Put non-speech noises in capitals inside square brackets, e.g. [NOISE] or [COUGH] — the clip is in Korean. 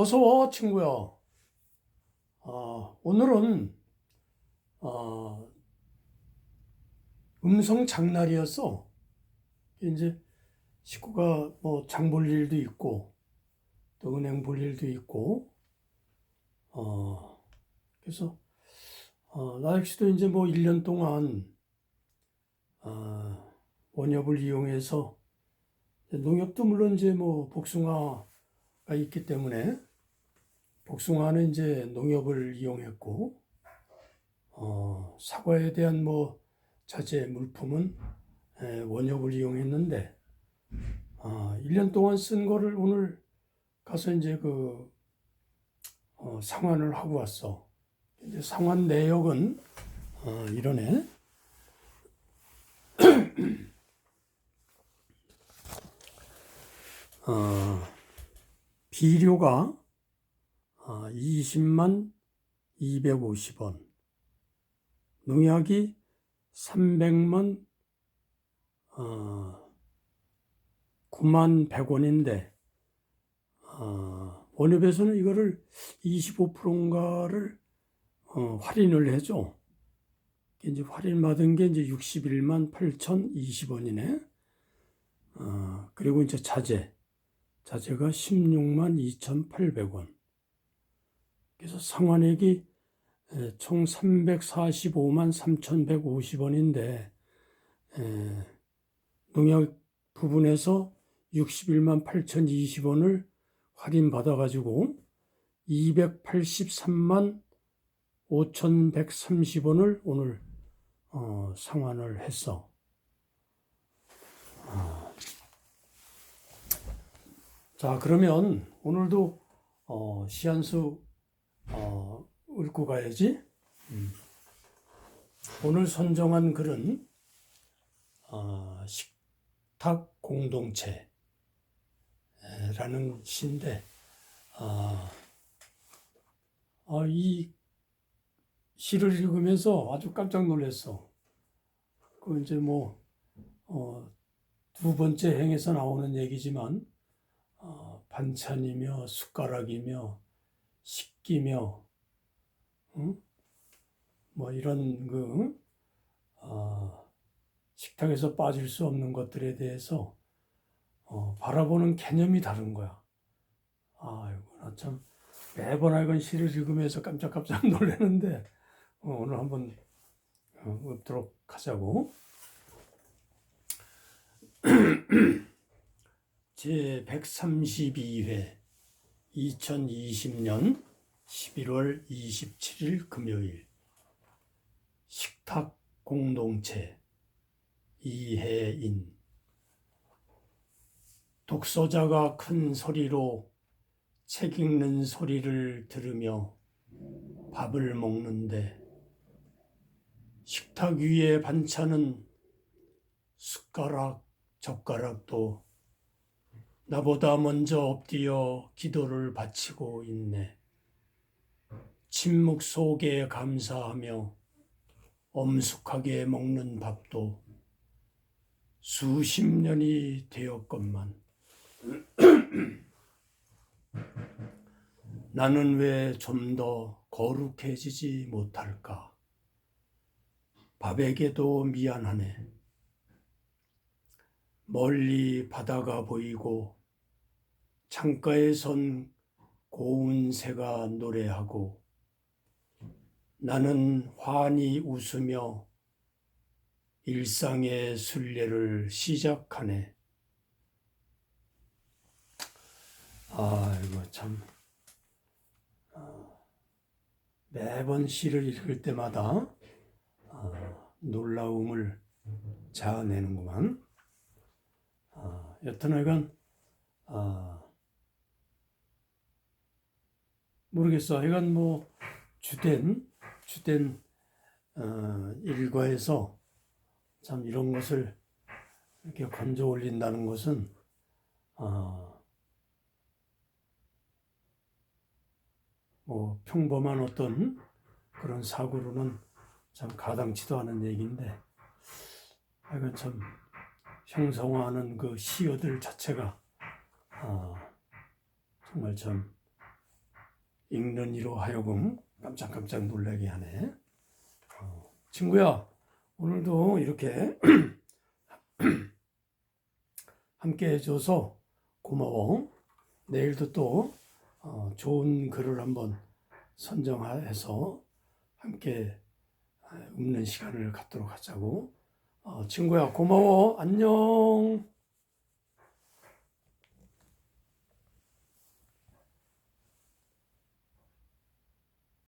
어서 와, 친구야. 아, 오늘은 아, 음성 장날이었어. 이제 식구가 뭐 장 볼 일도 있고 또 은행 볼 일도 있고 어, 그래서 어, 나 역시도 이제 뭐 1년 동안 아, 원협을 이용해서 농협도 물론 이제 뭐 복숭아가 있기 때문에 복숭아는 이제 농협을 이용했고 어, 사과에 대한 뭐 자재 물품은 에, 원협을 이용했는데 아, 1년 동안 쓴 거를 오늘 가서 이제 그 어, 상환을 하고 왔어. 이제 상환 내역은 어, 이러네. [CLEARS THROAT] 어, 비료가 어, 20만 250원, 농약이 300만 어, 9만 100원인데 어, 원협에서는 이거를 25%인가를 어, 할인을 해줘. 이제 할인 받은 게 이제 61만 8,020원이네. 어, 그리고 이제 자재. 자재가 16만 2,800원. 그래서 상환액이 에, 총 345만 3,150원인데 농약 부분에서 61만 8,020원을 할인 받아 가지고 283만 5,130원을 오늘 어, 상환을 했어. 아. 자, 그러면 오늘도 어, 시한수 어, 읽고 가야지. 음. 오늘 선정한 글은 어, 식탁 공동체라는 시인데 아, 아, 이 시를 읽으면서 아주 깜짝 놀랐어. 그 이제 뭐, 어, 두 번째 행에서 나오는 얘기지만, 어, 반찬이며 숟가락이며 식기며, 응? 뭐 이런 그, 어, 식탁에서 빠질 수 없는 것들에 대해서 어, 바라보는 개념이 다른 거야. 아이고, 나 참, 매번 이건 시를 읽으면서 깜짝깜짝 [LAUGHS] 놀라는데, 어, 오늘 한번 어, 읊도록 하자고. [CLEARS THROAT] 제 132회 2020년 11월 27일 금요일. 식탁 공동체. 이해인. 독서자가 큰 소리로 책 읽는 소리를 들으며 밥을 먹는데 식탁 위에 반찬은 숟가락, 젓가락도 나보다 먼저 엎드려 기도를 바치고 있네. 침묵 속에 감사하며 엄숙하게 먹는 밥도 수십 년이 되었건만 [CLEARS THROAT] 나는 왜 좀 더 거룩해지지 못할까? 밥에게도 미안하네. 멀리 바다가 보이고 창가에 선 고운 새가 노래하고 나는 환히 웃으며 일상의 순례를 시작하네. 아이고 참 어, 매번 시를 읽을 때마다 어, 놀라움을 자아내는구만. 어, 여튼 하여간 어, 모르겠어. 하여간 뭐 주된 주된 어, 일과에서 참 이런 것을 이렇게 건져 올린다는 것은 어, 뭐 평범한 어떤 그런 사고로는 참 가당치도 않은 얘기인데 하여간 참 형성화하는 그 시어들 자체가 아, 정말 참 읽는 이로 하여금 깜짝깜짝 놀라게 하네. 어, 친구야, 오늘도 이렇게 [CLEARS THROAT] 함께 해줘서 고마워. 내일도 또 어, 좋은 글을 한번 선정해서 함께 아, 읽는 시간을 갖도록 하자고. 어, 친구야, 고마워. 안녕.